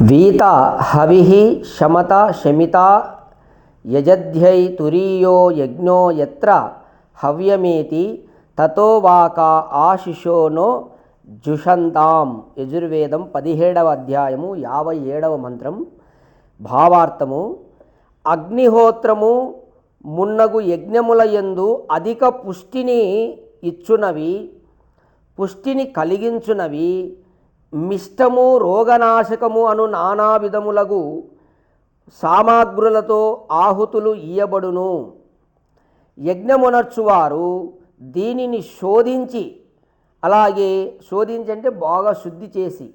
వీత హవి శమత శమిత యజధ్యై తురీయో యజ్ఞో ఎత్ర హవ్యమేతి తతో వాక ఆశిషోనో జుషంతాం. యజుర్వేదం పదిహేడవ అధ్యాయము యాభై ఏడవ మంత్రం. భావార్థము అగ్నిహోత్రము మున్నగు యజ్ఞముల యందు అధిక పుష్టిని ఇచ్చునవి పుష్టిని కలిగించునవి మిష్టము రోగనాశకము అను నానా విధములగు సామాగ్రులతో ఆహుతులు ఇయ్యబడును. యజ్ఞమునర్చువారు దీనిని శోధించి అలాగే శోధించి అంటే బాగా శుద్ధి చేసి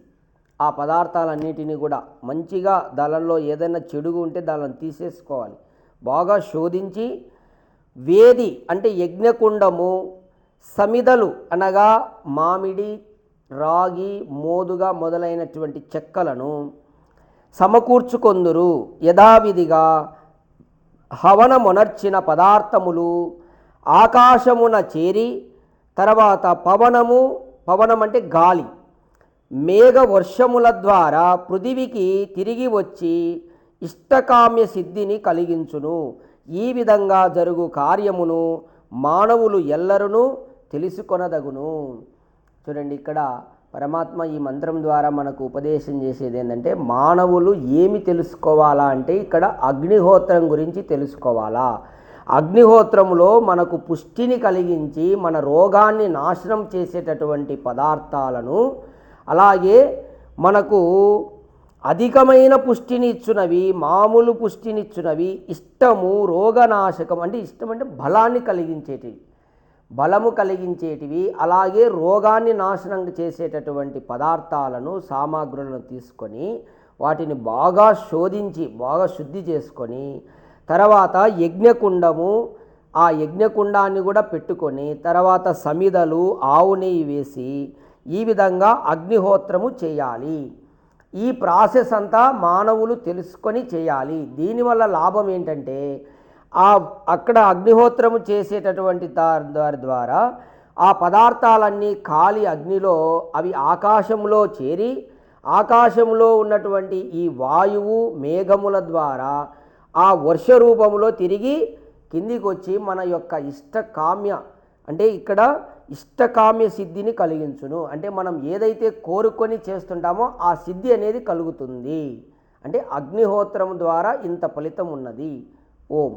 ఆ పదార్థాలన్నిటినీ కూడా మంచిగా దానిలో ఏదైనా చెడుగు ఉంటే దానిని తీసేసుకోవాలి. బాగా శోధించి వేది అంటే యజ్ఞకుండము సమిదలు అనగా మామిడి రాగి మోదుగా మొదలైనటువంటి చెక్కలను సమకూర్చుకొందురు. యథావిధిగా హవనమునర్చిన పదార్థములు ఆకాశమున చేరి తర్వాత పవనము పవనం అంటే గాలి మేఘ వర్షముల ద్వారా పృథివికి తిరిగి వచ్చి ఇష్టకామ్య సిద్ధిని కలిగించును. ఈ విధంగా జరుగు కార్యమును మానవులు ఎల్లరూ తెలుసుకొనదగును. చూడండి ఇక్కడ పరమాత్మ ఈ మంత్రం ద్వారా మనకు ఉపదేశం చేసేది ఏంటంటే మానవులు ఏమి తెలుసుకోవాలా అంటే ఇక్కడ అగ్నిహోత్రం గురించి తెలుసుకోవాలా. అగ్నిహోత్రములో మనకు పుష్టిని కలిగించి మన రోగాన్ని నాశనం చేసేటటువంటి పదార్థాలను అలాగే మనకు అధికమైన పుష్టిని ఇచ్చినవి మామూలు పుష్టినిచ్చునవి ఇష్టము రోగనాశకం అంటే ఇష్టం అంటే బలాన్ని కలిగించేటివి. బలము కలిగించేటివి అలాగే రోగాన్ని నాశనం చేసేటటువంటి పదార్థాలను సామాగ్రులను తీసుకొని వాటిని బాగా శోధించి బాగా శుద్ధి చేసుకొని తర్వాత యజ్ఞకుండము ఆ యజ్ఞకుండాన్ని కూడా పెట్టుకొని తర్వాత సమిదలు ఆవు నెయ్యి వేసి ఈ విధంగా అగ్నిహోత్రము చేయాలి. ఈ ప్రాసెస్ అంతా మానవులు తెలుసుకొని చేయాలి. దీనివల్ల లాభం ఏంటంటే ఆ అక్కడ అగ్నిహోత్రము చేసేటటువంటి దా- దారి ద్వారా ఆ పదార్థాలన్నీ కాలి అగ్నిలో అవి ఆకాశంలో చేరి ఆకాశంలో ఉన్నటువంటి ఈ వాయువు మేఘముల ద్వారా ఆ వర్ష రూపంలో తిరిగి కిందికి వచ్చి మన యొక్క ఇష్టకామ్య అంటే ఇక్కడ ఇష్టకామ్య సిద్ధిని కలిగించును. అంటే మనం ఏదైతే కోరుకొని చేస్తుంటామో ఆ సిద్ధి అనేది కలుగుతుంది. అంటే అగ్నిహోత్రం ద్వారా ఇంత ఫలితం ఉన్నది ఓం.